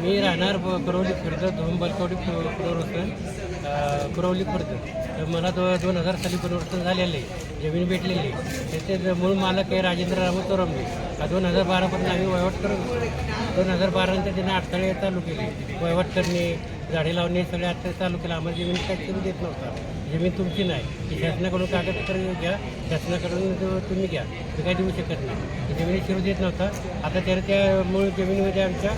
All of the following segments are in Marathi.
मी राहणार कुरवली खुर्द धोम बलकवडी पुनर्वसन कुरवली खुर्द. तर मला दो दोन हजार साली पुनर्वसन झालेलं आहे जमीन भेटलेली. आहे त्याचे मूळ मालक आहे राजेंद्र राम चोरंबे हा दोन हजार बारापर्यंत आम्ही वयवट करत होतो दोन हजार बारानंतर त्याने अडथळे चालू केले. वयवट करणे झाडे लावणे सगळे अडथळे चालू केले. आम्हाला जमीन टॅक्स देत नव्हता. जमीन तुमची नाही. ती शासनाकडून कागदपत्र घ्या. शासनाकडून तुम्ही घ्या. ते काही देऊ शकत नाही. जमिनी जमीन शिरू देत नव्हता. आता त्याला त्या मूळ जमिनीमध्ये आमच्या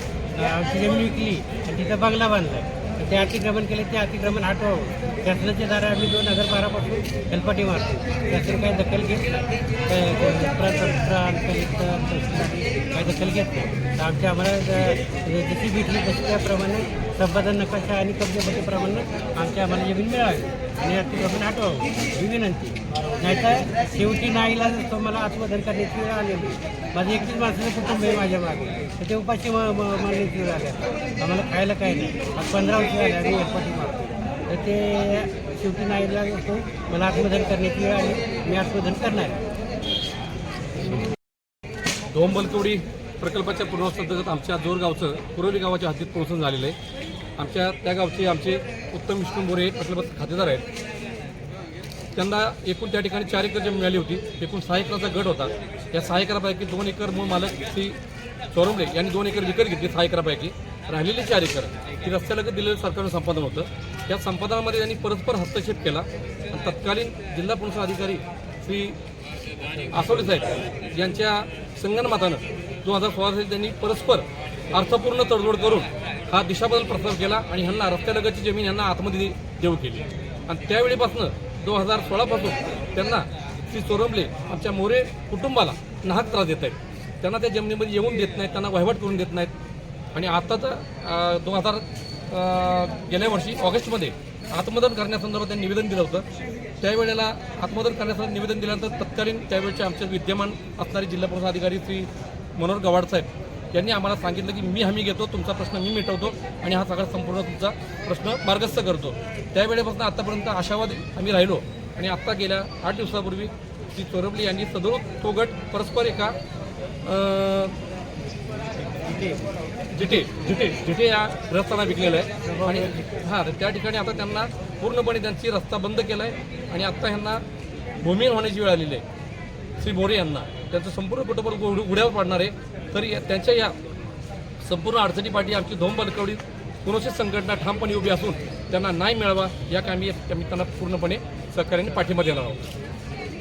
आमची जमीन विकली आणि तिथं बंगला बांधला. ते अतिक्रमण केले ते अतिक्रमण हटवावं शासनाच्या दारा आम्ही दोन हजार बारापासून हेलपाटी मारतो. शासन काही दखल घेत काय- काही दखल घेत नाही. आमच्या आम्हाला जशी भेटली तशी त्याप्रमाणे संपादन नकाशा आणि कब्जापट्टीप्रमाणे आमच्या आम्हाला जमीन मिळावी आणि अतिक्रमण हटवावं. ही विनंती. नाहीतर शेवटी नाईला तो मला आत्मधन करण्याची वेळ आलेली माझं एकटीच माणसाचं कुटुंब आहे माझ्या मागे. तर ते उपाशी मारण्याची वेळ आल्या आम्हाला खायला काय नाही. आज पंधरा वर्ष झाले आणि एरपाटी मारतो तर ते शेवटी नाईला तो मला आत्मधन करण्याची वेळ आली. मी आत्मधन करणार आहे. प्रकल्पाच्या पुनर्वसनांतर्गत आमच्या जोरगावचं कुरोली गावाच्या हद्दीत पोहोचून झालेलं आहे. आमच्या त्या गावचे आमचे उत्तम विष्णू मोरे प्रकल्पाचे खातेदार आहेत. त्यांना एकूण त्या ठिकाणी चार एकर जमीन मिळाली होती. एकूण सहा एकराचा गट होता. या सहा एकरापैकी दोन एकर मूळ मालक श्री चोरमले यांनी दोन एकर विकत घेतली सहा एकरापैकी. राहिलेली चार एकर ती रस्त्यालगत दिलेलं सरकारनं संपादन होतं. या संपादनामध्ये त्यांनी परस्पर हस्तक्षेप केला. आणि तत्कालीन जिल्हा पोलीस अधिकारी श्री आसवले साहेब यांच्या संगणमतानं दोन हजार सोळा साली त्यांनी परस्पर अर्थपूर्ण तडजोड करून हा दिशाबदल प्रस्ताव केला आणि ह्यांना रस्त्यालगतची जमीन यांना आतमध्ये देऊ केली. आणि त्यावेळीपासून दोन हजार सोळापासून त्यांना श्री चोरंबले आमच्या मोरे कुटुंबाला नाहक त्रास देत आहेत. त्यांना त्या जमिनीमध्ये येऊन देत नाहीत त्यांना वहिवाट करून देत नाहीत. आणि आता तर दोन हजार गेल्या वर्षी ऑगस्टमध्ये आत्मदन करण्यासंदर्भात त्यांनी निवेदन दिलं होतं. त्यावेळेला आत्मदन करण्यासंदर्भात निवेदन दिल्यानंतर तत्कालीन त्यावेळेचे आमचे विद्यमान असणारे जिल्हा पोलीस अधिकारी श्री मनोहर गवाड साहेब यांनी आम्हाला सांगितलं की मी हमी घेतो तुमचा प्रश्न मी मिटवतो आणि हा सगळा संपूर्ण तुमचा प्रश्न मार्गस्थ करतो. त्यावेळेपासून आतापर्यंत आशावादी आम्ही राहिलो आणि आत्ता गेल्या आठ दिवसापूर्वी श्री चोरबली यांनी सदर तो गट परस्पर एका जिटे जिटे जिटे या रस्त्याला विकलेलं आहे. आणि हां तर त्या ठिकाणी आता त्यांना पूर्णपणे त्यांची रस्ता बंद केला आहे आणि आत्ता ह्यांना भूमिहीन होण्याची वेळ आलेली आहे. श्री मोरे यांना. त्यांचं संपूर्ण कुटुंब उड्यावर पाडणार आहे. तरी या- त्यांच्या या संपूर्ण अडचणीपाठी आमची धोम बलकवडी कुणोशी संघटना ठामपणे उभी असून त्यांना न्याय मिळावा या कामी आम्ही त्यांना पूर्णपणे सहकार्याने पाठिंबा देणार आहोत.